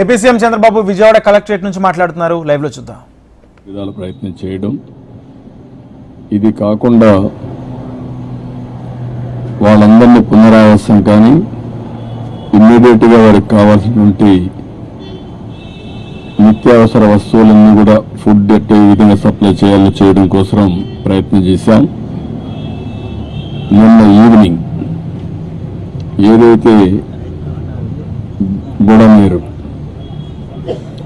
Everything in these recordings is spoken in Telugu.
AP CM Chandrababu Vijayawada collectorate నుంచి మాట్లాడుతున్నారు. లైవ్లో చూద్దాం. విధాల ప్రయత్నం చేయడం. ఇది కాకుండా వాళ్ళందరినీ పునరావాసం కానీ ఇమ్మీడియట్గా వారికి కావాల్సినటువంటి నిత్యావసర వస్తువులన్నీ కూడా ఫుడ్ ఎట్టే విధంగా సప్లై చేయాలో చేయడం కోసం ప్రయత్నం చేశాం. నిన్న ఈవినింగ్ ఏదైతే బుడమేరు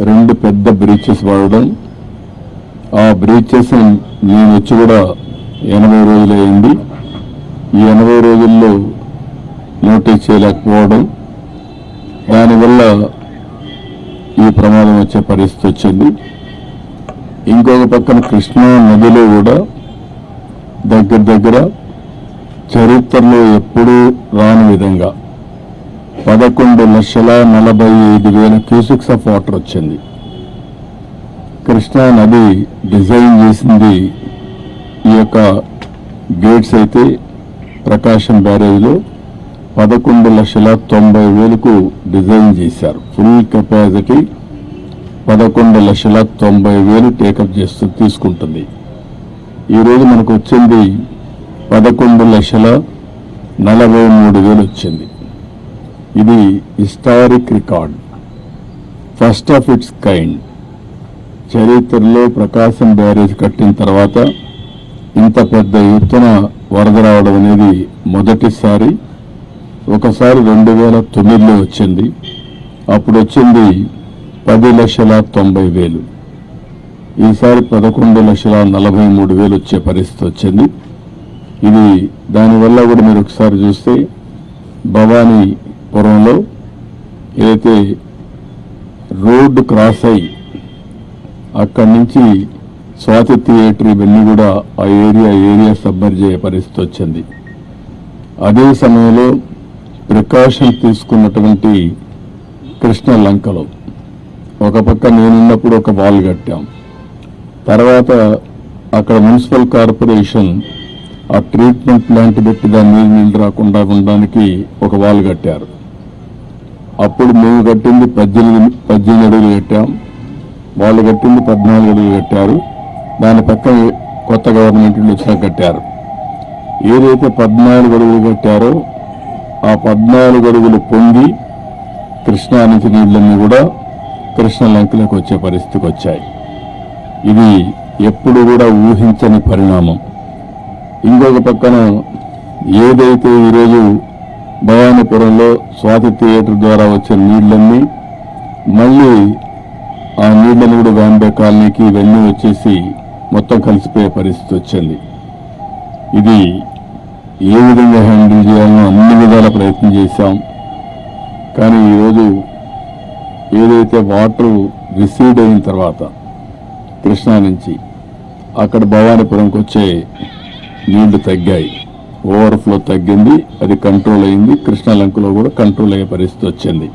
రెండు పెద్ద బ్రీచెస్ వాడడం. ఆ బ్రీచెస్ నేను వచ్చి కూడా ఎనభై రోజులు అయింది. ఈ ఎనభై రోజుల్లో నోటీస్ చేయలేకపోవడం. దానివల్ల ఈ ప్రమాదం వచ్చే పరిస్థితి వచ్చింది. ఇంకొక పక్కన కృష్ణా నదిలో కూడా దగ్గర దగ్గర చరిత్రలో ఎప్పుడూ రాని విధంగా పదకొండు లక్షల నలభై ఐదు వేల క్యూసిక్స్ ఆఫ్ వాటర్ వచ్చింది. కృష్ణా నది డిజైన్ చేసింది ఈ యొక్క గేట్స్ అయితే ప్రకాశం బ్యారేజ్లో పదకొండు లక్షల తొంభై వేలకు డిజైన్ చేశారు. ఫుల్ కెపాసిటీ పదకొండు లక్షల తొంభై వేలు టేకప్ చేస్తూ తీసుకుంటుంది. ఈరోజు మనకు వచ్చింది పదకొండు లక్షల నలభై మూడు వేలు వచ్చింది. ఇది historic record. First of its kind. చరిత్రలో ప్రకాశం బ్యారేజ్ కట్టిన తర్వాత ఇంత పెద్ద ఎత్తున వరద రావడం అనేది మొదటిసారి. ఒకసారి రెండు వేల తొమ్మిదిలో వచ్చింది. అప్పుడు వచ్చింది పది లక్షల తొంభై వేలు. ఈసారి పదకొండు లక్షల నలభై మూడు వేలు వచ్చే పరిస్థితి వచ్చింది. ఇది దానివల్ల కూడా మీరు ఒకసారి చూస్తే భవానీ పురంలో ఏదైతే రోడ్డు క్రాస్ అయ్యి అక్కడి నుంచి స్వాతి థియేటర్ ఇవన్నీ కూడా ఆ ఏరియా ఏరియా సబ్బర్ చేయ పరిస్థితి వచ్చింది. అదే సమయంలో ప్రికాషన్ తీసుకున్నటువంటి కృష్ణ లంకలో ఒక పక్క నేనున్నప్పుడు ఒక వాల్ కట్టాం. తర్వాత అక్కడ మున్సిపల్ కార్పొరేషన్ ఆ ట్రీట్మెంట్ ప్లాంట్ పెట్టి దాని నీళ్ళు రాకుండా ఉండడానికి ఒక వాల్ కట్టారు. అప్పుడు మేము కట్టింది పద్దెనిమిది పద్దెనిమిది అడుగులు కట్టాం. వాళ్ళు కట్టింది పద్నాలుగు అడుగులు కట్టారు. దాని పక్కన కొత్త గవర్నమెంట్ వచ్చినా కట్టారు. ఏదైతే పద్నాలుగు అడుగులు కట్టారో ఆ పద్నాలుగు అడుగులు పొంగి కృష్ణా నుంచి నీళ్ళన్నీ కూడా కృష్ణ లంకలకు వచ్చే పరిస్థితికి వచ్చాయి. ఇది ఎప్పుడు కూడా ఊహించని పరిణామం. ఇంకొక పక్కన ఏదైతే ఈరోజు భవానీపురంలో స్వాతి థియేటర్ ద్వారా వచ్చే నీళ్ళన్నీ మళ్ళీ ఆ నీళ్ళని కూడా బాంబే కాలనీకి వెళ్ళి వచ్చేసి మొత్తం కలిసిపోయే పరిస్థితి వచ్చింది. ఇది ఏ విధంగా హ్యాండిల్ చేయాలనో అన్ని విధాల ప్రయత్నం చేశాం. కానీ ఈరోజు ఏదైతే వాటర్ రిసీడ్ అయిన తర్వాత కృష్ణా నుంచి అక్కడ భవానీపురంకి వచ్చే నీళ్ళు తగ్గాయి. ఓవర్ఫ్లో తగ్గింది అది కంట్రోల్ అయింది కృష్ణా లంకలో కూడా కంట్రోల్ అయ్యే పరిస్థితి వచ్చింది.